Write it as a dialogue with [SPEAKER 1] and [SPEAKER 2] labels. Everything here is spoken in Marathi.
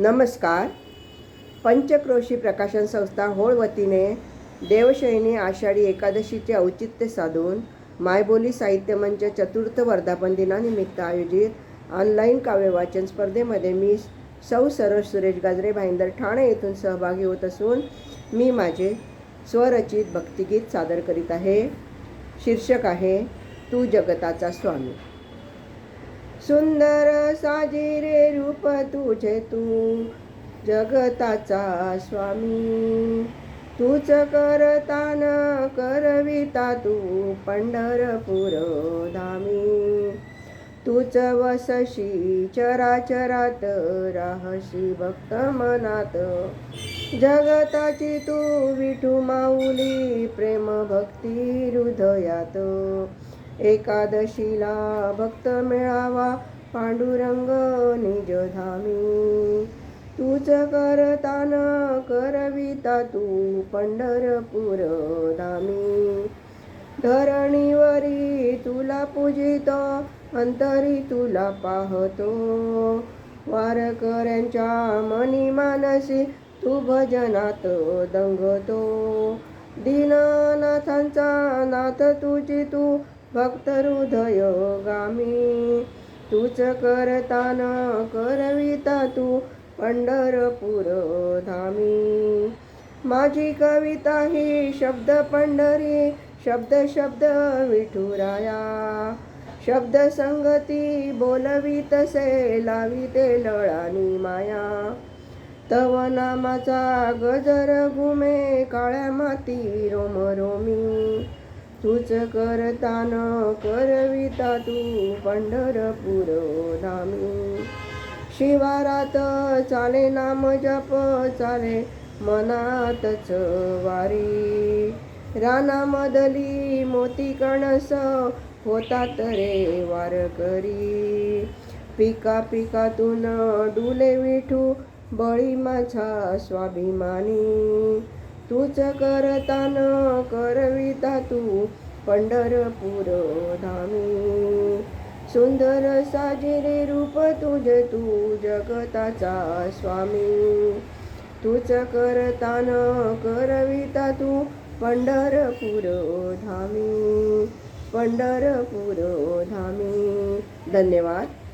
[SPEAKER 1] नमस्कार. पंचक्रोशी प्रकाशन संस्था होळ वतीने देवशयनी आषाढी एकादशीचे औचित्य साधून मायबोली साहित्य मंच चतुर्थ वर्धापन दिनानिमित्त आयोजित ऑनलाईन काव्यवाचन स्पर्धेमध्ये मी सौ सरोज सुरेश गाजरे भाईंदर ठाणे येथून सहभागी होत असून मी माझे स्वरचित भक्तिगीत सादर करीत आहे. शीर्षक आहे तू जगताचा स्वामी. सुंदर साजिरे रूप तुझे तू जगताचा स्वामी. तूच करतान करविता तू पंढरपूर धामी. तूच वसशी चराचरात राहशी भक्त मनात. जगताची तू विठू माऊली प्रेम भक्ती हृदयात. एकादशीला भक्त मेळावा पांडुरंग निज धामी तूच करतान करविता तू पंढरपूर धामी. धरणीवरी तुला पूजित अंतरी तुला पाहतो. वारकऱ्यांच्या मनी मानसी तू भजनात दंगतो. दीननाथांचा नाथ तुझी तू भक्त हृदय गामी तूच करताना करविता तू पंढरपूर धामी माझी कविता ही शब्द पंढरी शब्द शब्द विठुराया. शब्द संगती बोलवी तसे लाविते लळानी माया. तव नामाचा गजर घुमे काळ्या माती रोम रोमी तूच करतान करविता तू पंढरपूर धामी. शिवारात चाले नाम जप चाले मनातच वारी. रानामधली मोती कणस होतात रे वारकरी. पिका पिकातून डुले विठू बळी माझा स्वाभिमानी. तूच करतान करविता तू पंढरपूर धामी. सुंदर साजिरे रूप तुज तू जगताचा स्वामी. तूच करतान करविता तू पंढरपूर धामी. पंढरपूर धामी. धन्यवाद.